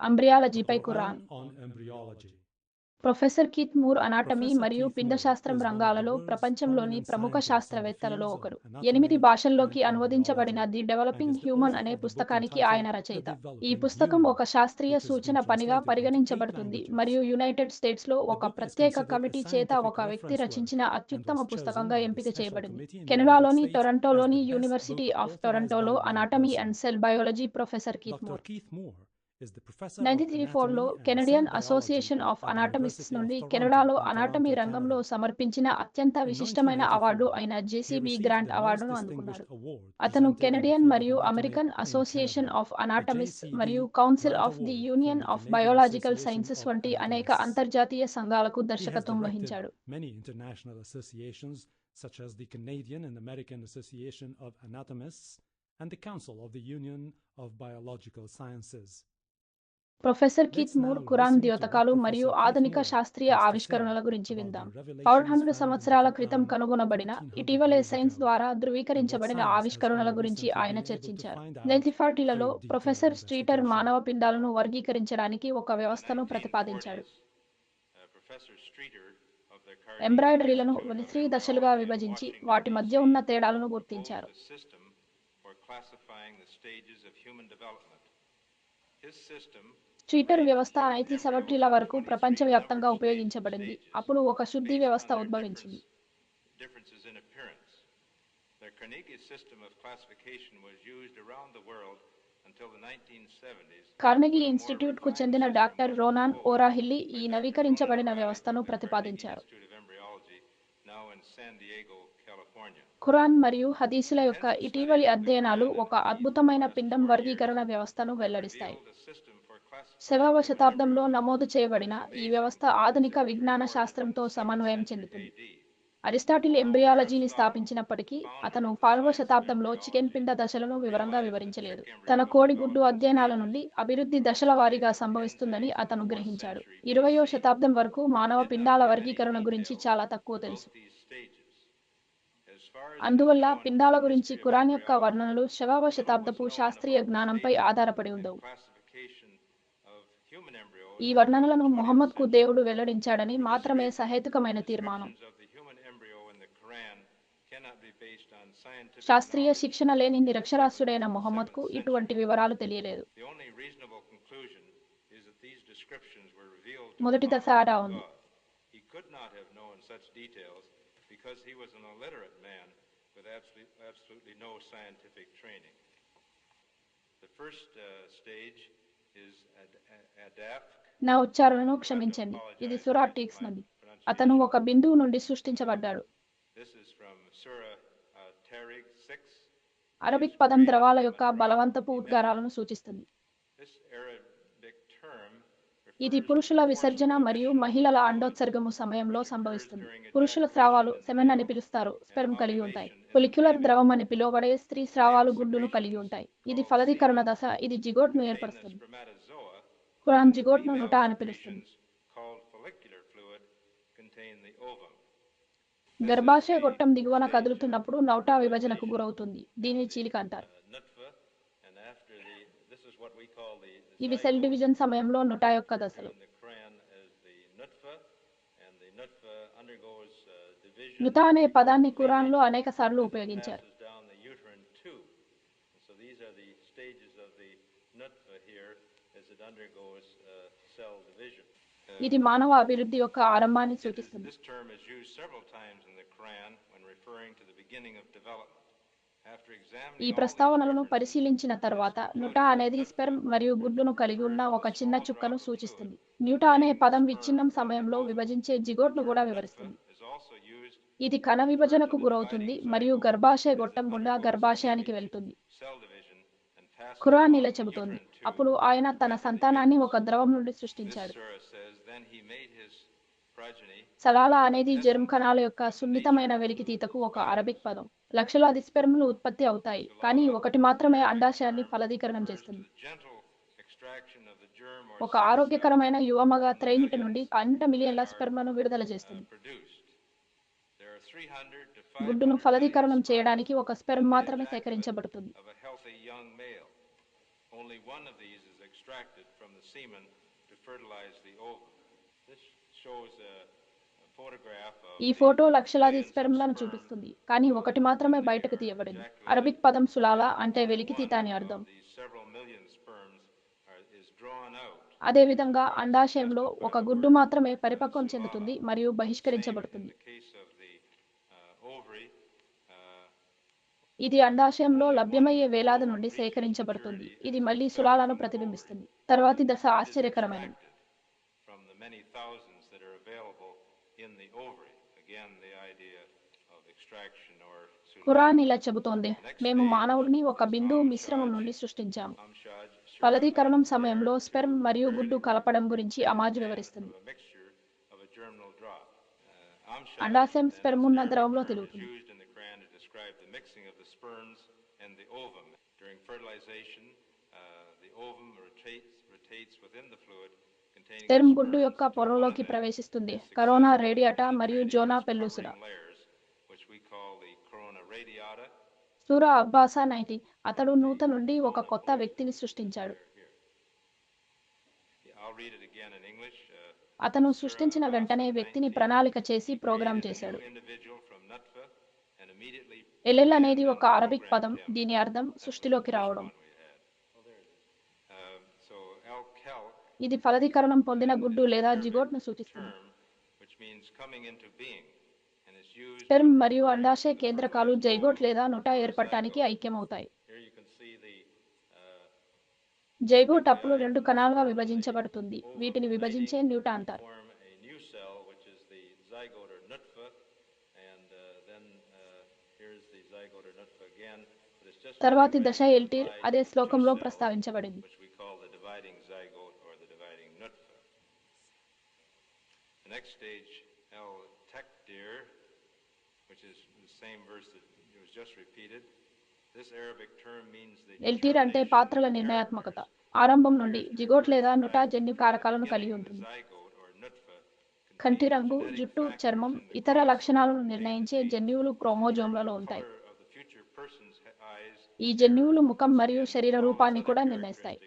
అంబ్రియాలజీ పై Quran professor Keith Moore anatomy మరియు పిండ శాస్త్రం రంగాలలో ప్రపంచంలోని ప్రముఖ శాస్త్రవేత్తలలో ఒకరు. ఎనిమిది భాషల్లోకి అనువదించబడిన ది డెవలపింగ్ హ్యూమన్ అనే పుస్తకానికి ఆయన రచయిత. ఈ పుస్తకం ఒక శాస్త్రీయ సూచన పనిగా పరిగణించబడుతుంది. మరియు యునైటెడ్ స్టేట్స్లో ఒక ప్రత్యేక కమిటీ చేత ఒక వ్యక్తి రచించిన అత్యుత్తమ పుస్తకంగా ఎంపిక చేయబడింది. కెనడాలోని టొరంటోలోని university of టొరంటోలో anatomy and cell biology professor Keith Moore ninety three లో కెనడియన్ అసోసియేషన్ ఆఫ్ అనాటమిస్ట్స్ నుండి కెనడాలో అనాటమీ రంగంలో సమర్పించిన అత్యంత విశిష్టమైన అవార్డు అయిన జేసీబీ గ్రాంట్ అవార్డును అందుకున్నారు అతను కెనడియన్ మరియు అమెరికన్ అసోసియేషన్ ఆఫ్ అనాటమిస్ మరియు Council of the Union of Biological Sciences వంటి అనేక అంతర్జాతీయ సంఘాలకు దర్శకత్వం వహించాడు. such as the Canadian and American Association of Anatomists and the Council of the Union of Biological Sciences. Professor Keith Moore Quran ద్యోతకాలు మరియు ఆధునిక శాస్త్రీయ ఆవిష్కరణల గురించి విందాం. ఫోర్ సంవత్సరాల క్రితం కనుగొనబడిన ఇటీవలే సైన్స్ ద్వారా ధృవీకరించబడిన ఆవిష్కరణల గురించి ఆయన చర్చించారు. నెంజిఫార్టీలలో ప్రొఫెసర్ స్ట్రీటర్ మానవ పిండాలను వర్గీకరించడానికి ఒక వ్యవస్థను ప్రతిపాదించాడు. ఎంబ్రాయిడరీలను త్రీ దశలుగా విభజించి వాటి మధ్య ఉన్న తేడాలను గుర్తించారు. His system ట్విట్టర్ వ్యవస్థ నైన్టీన్ సెవెంటీల వరకు ప్రపంచవ్యాప్తంగా ఉపయోగించబడింది. అప్పుడు ఒక శుద్ధి వ్యవస్థ ఉద్భవించింది. కార్నెగీ ఇన్స్టిట్యూట్కు చెందిన డాక్టర్ రోనాన్ ఓరాహిల్లీ ఈ నవీకరించబడిన వ్యవస్థను ప్రతిపాదించారు. ఖురాన్ మరియు హదీసుల యొక్క ఇటీవలి అధ్యయనాలు ఒక అద్భుతమైన పిండం వర్గీకరణ వ్యవస్థను వెల్లడిస్తాయి. సెవవ శతాబ్దంలో నమోదు చేయబడిన ఈ వ్యవస్థ ఆధునిక విజ్ఞాన శాస్త్రంతో సమన్వయం చెందుతుంది. అరిస్టాటిల్ ఎంబ్రియాలజీని స్థాపించినప్పటికీ అతను పాల్వ శతాబ్దంలో చికెన్ పిండ దశలను వివరంగా వివరించలేదు. తన కోడిగుడ్డు అధ్యయనాల నుండి అభివృద్ధి దశల వారీగా సంభవిస్తుందని అతను గ్రహించాడు. ఇరవయో శతాబ్దం వరకు మానవ పిండాల వర్గీకరణ గురించి చాలా తక్కువ తెలుసు. అందువల్ల పిండాల గురించి కురాన్ ఖురాన్ యొక్క వర్ణనలు శవావ శతాబ్దపు శాస్త్రీయ జ్ఞానంపై ఆధారపడి ఉండవు classification of human embryos ఈ వర్ణనలను మొహమ్మద్కు దేవుడు వెల్లడించాడని మాత్రమే సహేతుకమైన తీర్మానం. శాస్త్రీయ శిక్షణ లేని నిరక్షరాస్తుడైన మొహమ్మద్కు ఇటువంటి వివరాలు తెలియలేదు. మొదటి దశ ఆడా ఉంది. ఫస్ట్ స్టేజ్ నా ఉచ్చారణను క్షమించండి. ఇది సురాటిక్స్ నది. అతను ఒక బిందువు నుండి సృష్టించబడ్డాడు. అరబిక్ పదం ద్రవాల యొక్క బలవంతపు ఉద్గారాలను సూచిస్తుంది. ఇది పురుషుల విసర్జన మరియు మహిళల అండోత్సర్గము సమయంలో సంభవిస్తుంది. పురుషుల స్రావాలు సెమెన్ అని పిలుస్తారు. స్పెర్మ్ కలిగి ఉంటాయి. పొలిక్యులర్ ద్రవం అని పిలువబడే స్త్రీ స్రావాలు గుడ్డును కలిగి ఉంటాయి. ఇది ఫలదీకరణ దశ. ఇది జిగోట్ను ఏర్పరుస్తుంది. పొరాంజిగోట్ను ఉట అని గర్భాశయ గొట్టం దిగువన కదులుతున్నప్పుడు నౌటా విభజనకు గురవుతుంది. దీనిని చీలిక అంటారు. ఇవి సెల్ డివిజన్ సమయంలో నుటా యొక్క దశలు. నుతా అనే పదాన్ని కురాన్లో అనేక సార్లు ఉపయోగించారు. Uh, ఇది మానవ అభివృద్ధి యొక్క ఆరంభాన్ని సూచిస్తుంది. ఈ ప్రస్తావనలను పరిశీలించిన తర్వాత న్యూటా అనేది స్పెర్మ్ మరియు గుడ్లను కలిగి ఉన్న ఒక చిన్న చుక్కను సూచిస్తుంది. న్యూటా అనే పదం విచ్ఛిన్నం సమయంలో విభజించే జిగోట్ను కూడా వివరిస్తుంది. ఇది కణ విభజనకు గురవుతుంది మరియు గర్భాశయ గొట్టం గుండా గర్భాశయానికి వెళ్తుంది. ఖురాన్ ఇలా చెబుతోంది అప్పుడు ఆయన తన సంతానాన్ని ఒక ద్రవం నుండి సృష్టించాడు. సలాలా అనేది జెర్మ్ కణాల యొక్క సున్నితమైన వెలికితీతకు ఒక అరబిక్ పదం. లక్షలాది స్పెర్మ్లు ఉత్పత్తి అవుతాయి కానీ ఒకటి మాత్రమే అండాశయాన్ని ఫలదీకరణం చేస్తుంది. ఒక ఆరోగ్యకరమైన యువమగ త్రైనిట నుండి అన్నిట మిలియన్ల స్పెర్మ్లను విడుదల చేస్తుంది. produced. There are 300 to గుడ్డును 500 ఫలదీకరణం చేయడానికి ఒక స్పెర్మ్ మాత్రమే సేకరించబడుతుంది. one of these is extracted from the semen to fertilize the ovum. This shows a ఈ ఫోటో లక్షలాది స్పెర్మ్లను చూపిస్తుంది. కానీ ఒకటి మాత్రమే బయటకు తీయబడింది. అరబిక్ పదం సులాలా అంటే వెలికి తీత అని అర్థం. అదేవిధంగా అండాశయంలో ఒక గుడ్డు మాత్రమే పరిపక్వం చెందుతుంది మరియు బహిష్కరించబడుతుంది. ఇది అండాశయంలో లభ్యమయ్యే వేలాది నుండి సేకరించబడుతుంది. ఇది మళ్ళీ సులాలను ప్రతిబింబిస్తుంది. తర్వాతి దశ ఆశ్చర్యకరమైనది. ఖురాన్ ఇలా చెబుతోంది. మేము మానవుడిని ఒక బిందువు మిశ్రమం నుండి సృష్టించాము. ఫలదీకరణం సమయంలో స్పెర్మ్ మరియు గుడ్డు కలపడం గురించి అమాజ్ వివరిస్తుంది. Uh, అండాశయం స్పెర్మ్ ఉన్న ద్రవంలో తిరుగుతుంది. Used in the sperms and ovum. During fertilization, uh, the ovum rotates, rotates within the fluid sperm గుడ్డు యొక్క పొరలోకి ప్రవేశిస్తుంది కరోనా రేడియాటా మరియు జోనా పెల్లుసురా. సూరా అబ్బాసా నైటి అతడు నూత నుండి ఒక కొత్త వ్యక్తిని సృష్టించాడు. Uh, అతను సృష్టించిన వెంటనే వ్యక్తిని ప్రణాళిక చేసి ప్రోగ్రాం చేశాడు new individual from Nutfa and ఎల్ఎల్ ఎలెల్ అనేది ఒక అరబిక్ పదం. దీని అర్థం సృష్టిలోకి రావడం. ఇది ఫలదీకరణం పొందిన గుడ్డు లేదా జిగోట్ను సూచిస్తుంది. term, స్పెర్మ్ మరియు అండాశయ కేంద్రకాలు జైగోట్ లేదా నుట ఏర్పడటానికి ఐక్యమవుతాయి. జైగోట్ అప్పుడు రెండు కణాలుగా విభజించబడుతుంది. వీటిని విభజించే న్యూట అంటారు form a new cell, which is the zygote or nutfa, and uh, then uh, here's the zygote or nutfa again. But it's just తర్వాతి దశ ఏంటి అదే శ్లోకంలో ప్రస్తావించబడింది. ఎల్టీర్ అంటే పాత్రల నిర్ణయాత్మకత. ఆరంభం నుండి జిగోట్ లేదా నుటా జన్యు కారకాలను కలిగి ఉంటుంది. కంటి రంగు జుట్టు చర్మం ఇతర లక్షణాలను నిర్ణయించే జన్యువులు క్రోమోజోమ్లలో ఉంటాయి. ఈ జన్యువులు ముఖం మరియు శరీర రూపాన్ని కూడా నిర్ణయిస్తాయి.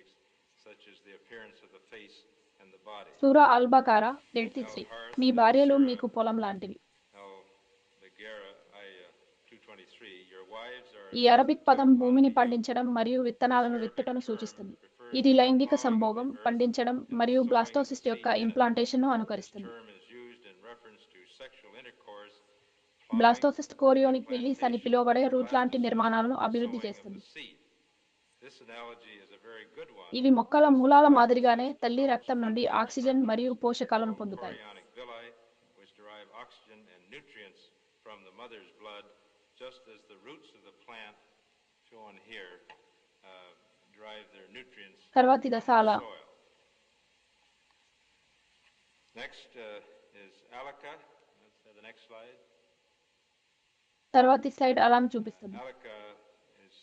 సూర such as ఎయిటీ త్రీ మీ భార్యలు మీకు పొలం లాంటివి. ఈ అరబిక్ పదం భూమిని పండించడం మరియు విత్తనాలను విత్తుటను సూచిస్తుంది. ఇది లైంగిక సంభోగం పండించడం మరియు బ్లాస్టోసిస్ట్ యొక్క ఇంప్లాంటేషన్ను అనుకరిస్తుంది. పిల్లిస్ అని పిలువబడే రూట్ లాంటి నిర్మాణాలను అభివృద్ధి చేస్తుంది. ఇవి మొక్కల మూలాల మాదిరిగానే తల్లి రక్తం నుండి ఆక్సిజన్ మరియు పోషకాలను పొందుతాయి. తర్వాతి దశాల తర్వాతి స్లైడ్ అలాం చూపిస్తుంది Alaka is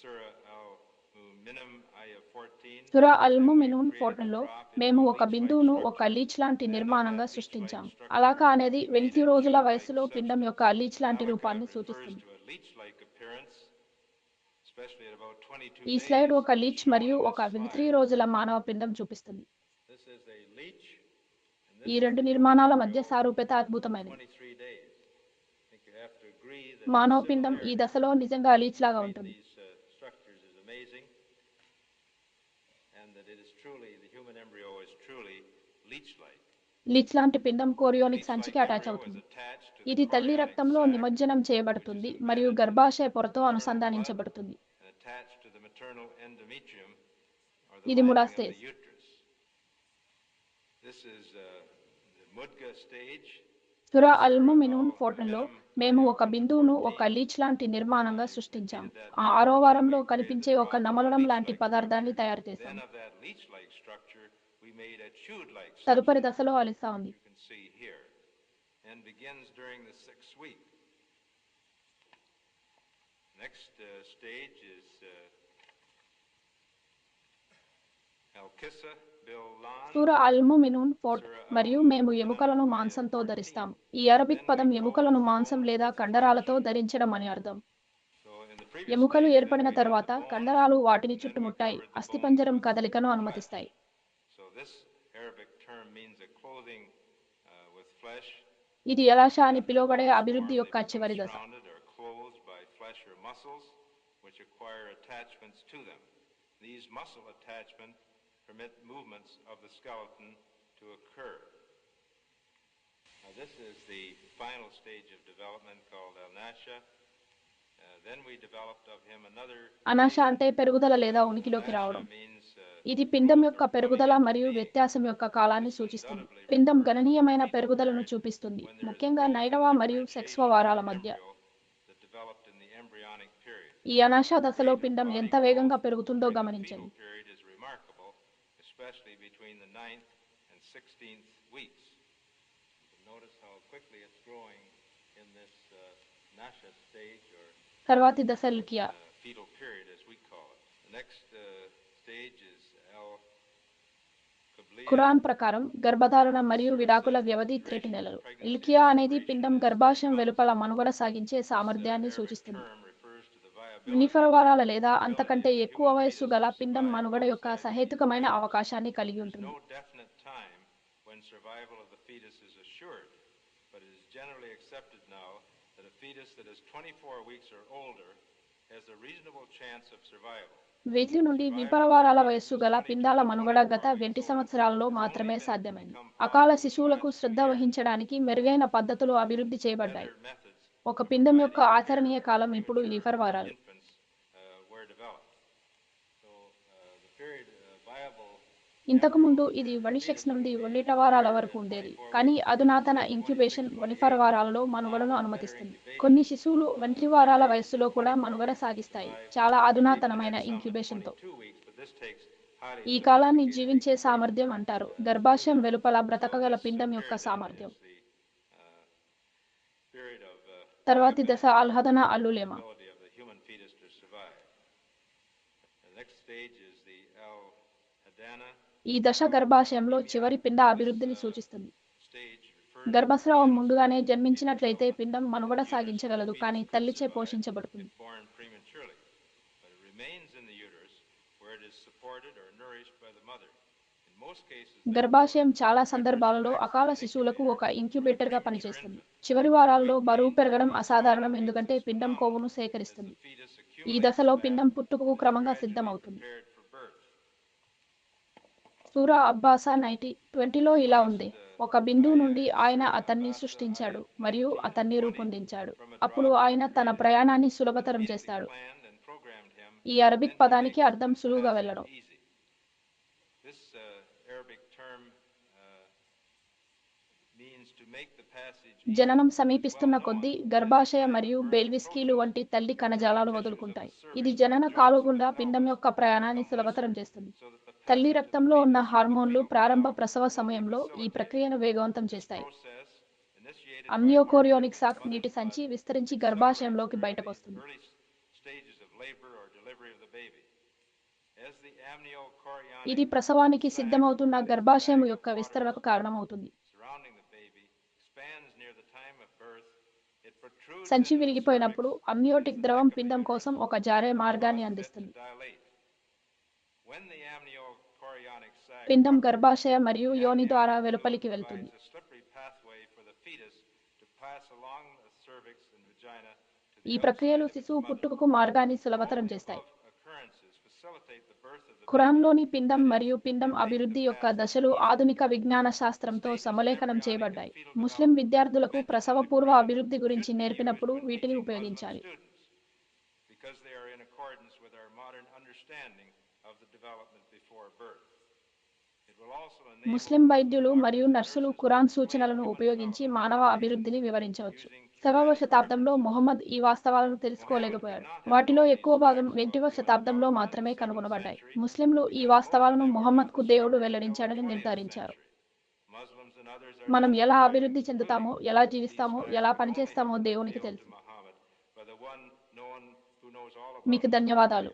Surah al-Muminam, ayah 14. సురా అల్ముమినూన్ ఫోటోలో మేము ఒక బిందువును ఒక లీచ్ లాంటి నిర్మాణంగా సృష్టించాం. అలాకా అనేది వెలితి రోజుల వయసులో పిండం యొక్క లీచ్ లాంటి రూపాన్ని సూచిస్తుంది. To a leech-like appearance, especially at about 22 ఈ స్లైడ్. ఒక లీచ్ మరియు ఒక వెలితి రోజుల మానవ పిండం చూపిస్తుంది. ఈ రెండు నిర్మాణాల మధ్య సారూప్యత అద్భుతమైనది. మానవ పిండం ఈ దశలో నిజంగా అలీచ్లాగా ఉంటుంది. లిచ్ లాంటి పిండం కోరియోనిక్ సంచికి అటాచ్ అవుతుంది. ఇది తల్లి రక్తంలో నిమజ్జనం చేయబడుతుంది మరియు గర్భాశయ పొరతో అనుసంధానించబడుతుంది. ఇది ముడాస్టేజ్ సురా అల్మోమినూన్ ఫోటోలో మేము ఒక బిందువును ఒక లీచ్ లాంటి నిర్మాణంగా సృష్టించాం. ఆ ఆరో వారంలో కనిపించే ఒక నమలడం లాంటి పదార్థాన్ని తయారు చేశాం. తదుపరి దశలో అలిసా ఉంది. సూర అల్ముమినూన్ ఫోర్ట్ మరియు మేము ఎముకలను మాంసంతో ధరిస్తాం. ఈ అరబిక్ పదం ఎముకలను మాంసం లేదా కండరాలతో ధరించడం అని అర్థం. ఎముకలు ఏర్పడిన తర్వాత కండరాలు వాటిని చుట్టుముట్టాయి. అస్థిపంజరం కదలికను అనుమతిస్తాయి. ఇది ఎలాష అని పిలువబడే అభివృద్ధి యొక్క చివరి దశ. permit movements of the skeleton to occur. Now, this is the final stage of development called Alnasha. అనాశ uh, అంటే పెరుగుదల లేదా ఉనికిలోకి రావడం. Uh, ఇది పిండం యొక్క పెరుగుదల మరియు వ్యత్యాసం యొక్క కాలాన్ని సూచిస్తుంది. పిండం గణనీయమైన పెరుగుదలను చూపిస్తుంది. ముఖ్యంగా నైడవ మరియు సెక్స్వ వారాల మధ్య. ఈ అనాశ దశలో పిండం ఎంత వేగంగా పెరుగుతుందో గమనించండి. Between the ninth and 16th weeks. Notice how quickly it's growing in this uh, nasha stage or తర్వాతి దశ లికియా uh, fetal period, as we call it. The next uh, stage is L. Quran ప్రకారం గర్భధారణ మరియు విడాకుల వ్యవధి త్రేటి నెలలు ఇల్కియా అనేది పిండం గర్భాశయం వెలుపల మనుగడ సాగించే సామర్థ్యాన్ని సూచిస్తుంది వినిపరవాల లేదా అంతకంటే ఎక్కువ వయస్సు గల పిండం మనుగడ యొక్క సహేతుకమైన అవకాశాన్ని కలిగి ఉంటుంది. వీటి నుండి విపరవారాల వయస్సు గల పిండాల మనుగడ గత వెంటి సంవత్సరాలలో మాత్రమే సాధ్యమైంది. అకాల శిశువులకు శ్రద్ధ వహించడానికి మెరుగైన పద్ధతులు అభివృద్ధి చేయబడ్డాయి. ఒక పిండం యొక్క ఆచరణీయ కాలం ఇప్పుడు లిఫర్ వారాలు. ఇంతకుముందు ఇది వలిషెక్స్ నుండి వన్నిట వారాల వరకు ఉండేది కానీ అధునాతన ఇంక్యుబేషన్ వనిఫర్ వారాలలో మనుగడను అనుమతిస్తుంది. కొన్ని శిశువులు వంటి వారాల వయస్సులో కూడా మనుగడ సాగిస్తాయి చాలా అధునాతనమైన ఇంక్యుబేషన్తో. ఈ కాలాన్ని జీవించే సామర్థ్యం అంటారు గర్భాశయం వెలుపల బ్రతకగల పిండం యొక్క సామర్థ్యం. తర్వాతి దశ ఆహ్లాదన అల్లులేమ. Ability next stage is the Hadana ఈ దశ గర్భాశయంలో చివరి పిండ అభివృద్ధిని సూచిస్తుంది. గర్భస్రావం ముందుగానే జన్మించినట్లయితే పిండం మనుగడ సాగించగలదు కానీ తల్లిచే పోషించబడుతుంది. గర్భాశయం చాలా సందర్భాలలో అకాల శిశువులకు ఒక ఇంక్యుబేటర్గా పనిచేస్తుంది. చివరి వారాల్లో బరువు పెరగడం అసాధారణం ఎందుకంటే పిండం కొవ్వును సేకరిస్తుంది. ఈ దశలో పిండం పుట్టుకకు క్రమంగా సిద్ధమవుతుంది. సూరా అబ్బాసా నైన్టీ ట్వంటీలో ఇలా ఉంది. ఒక బిందువు నుండి ఆయన అతన్ని సృష్టించాడు మరియు అతన్ని రూపొందించాడు. అప్పుడు ఆయన తన ప్రయాణాన్ని సులభతరం చేస్తాడు. ఈ అరబిక్ పదానికి అర్థం సులువుగా వెళ్ళడం easy. This uh, Arabic term uh, means to make the passage జననం సమీపిస్తున్న కొద్దీ గర్భాశయ మరియు బేల్విస్కీలు వంటి తల్లి కణజాలాలు వదులుకుంటాయి. ఇది జనన కాలు గుండా పిండం యొక్క ప్రయాణాన్ని సులభతరం చేస్తుంది. తల్లి రక్తంలో ఉన్న హార్మోన్లు ప్రారంభ ప్రసవ సమయంలో ఈ ప్రక్రియను వేగవంతం చేస్తాయి. అమ్నియోకోరియోనిక్ సాక్ నీటి సంచి విస్తరించి గర్భాశయంలోకి బయటకు వస్తుంది ఇది ప్రసవానికి సిద్ధమవుతున్న గర్భాశయం యొక్క విస్తరణకు కారణమవుతుంది. సంచి విరిగిపోయినప్పుడు అమ్నియోటిక్ ద్రవం పిండం కోసం ఒక జారే మార్గాన్ని అందిస్తుంది. పిండం గర్భాశయ మరియు యోని ద్వారా వెలుపలికి వెళ్తుంది. ఈ ప్రక్రియలు శిశువు పుట్టుకకు మార్గాన్ని సులభతరం చేస్తాయి. ఖురాన్లోని పిండం మరియు పిండం అభివృద్ధి యొక్క దశలు ఆధునిక విజ్ఞాన శాస్త్రంతో సమలేఖనం చేయబడ్డాయి. ముస్లిం విద్యార్థులకు ప్రసవ పూర్వ అభివృద్ధి గురించి నేర్పినప్పుడు వీటిని ఉపయోగించాలి. ముస్లిం వైద్యులు మరియు నర్సులు ఖురాన్ సూచనలను ఉపయోగించి మానవ అభివృద్ధిని వివరించవచ్చు. సగవ శతాబ్దంలో మొహమ్మద్ ఈ వాస్తవాలను తెలుసుకోలేకపోయాడు. వాటిలో ఎక్కువ భాగం వెంటివ శతాబ్దంలో మాత్రమే కనుగొనబడ్డాయి. ముస్లింలు ఈ వాస్తవాలను మొహమ్మద్కు దేవుడు వెల్లడించాడని నిర్ధారించారు. మనం ఎలా అభివృద్ధి చెందుతామో ఎలా జీవిస్తామో ఎలా పనిచేస్తామో దేవునికి తెలుసు. మీకు ధన్యవాదాలు.